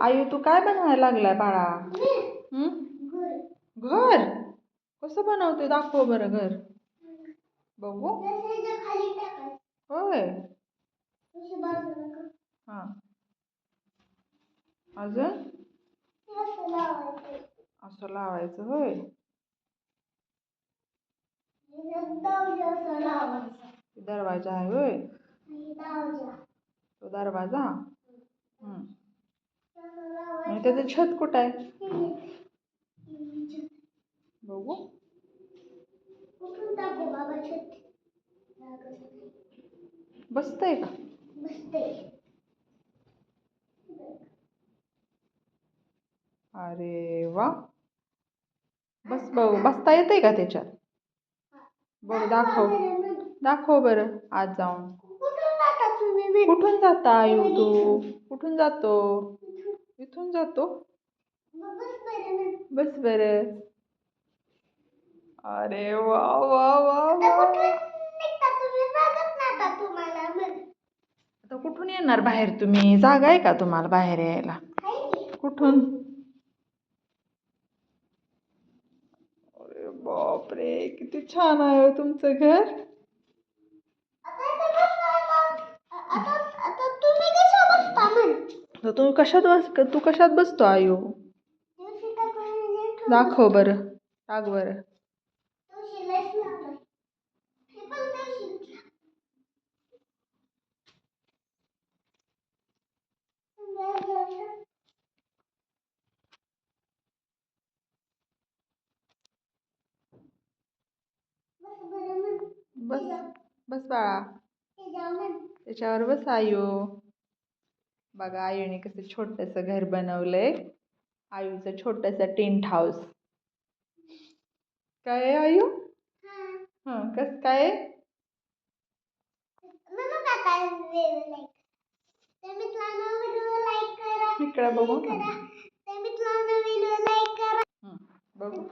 आयु तू काय बनवायला लागलाय बाळा? हं? घर? कसं बनवते दाखव बरं घर. बघू. होय. हां. अजून? असं लावायचं होय. दरवाजा आहे होय. तो दरवाजा? हं. आणि त्याचं छत कुठं आहे? बघू. बसतंय का? अरे वा. बस बघू. बसता येतंय का त्याच्यात? बर दाखव. दाखव बरं. आज जाऊन. कुठून जाता येऊ हो तू? कुठून जातो? इथून जातो. बस बरं अरे वा वा वा वा. आता कुठून येणार बाहेर तुम्ही? जागा आहे का तुम्हाला बाहेर यायला? कुठून? अरे बापरे किती छान आहे हो तुमचं घर. तू कशात बस तू कशात बसतो आयो? दाखव बरं टाक बरं. बस बस बाळा. त्याच्यावर बस आयु. बघा आयूने कसं छोटंसं घर बनवलंय. आयूचं छोटंसं टेंट हाऊस. काय आहे आयू हां. कस काय आहे? इकडं बघू. बघू.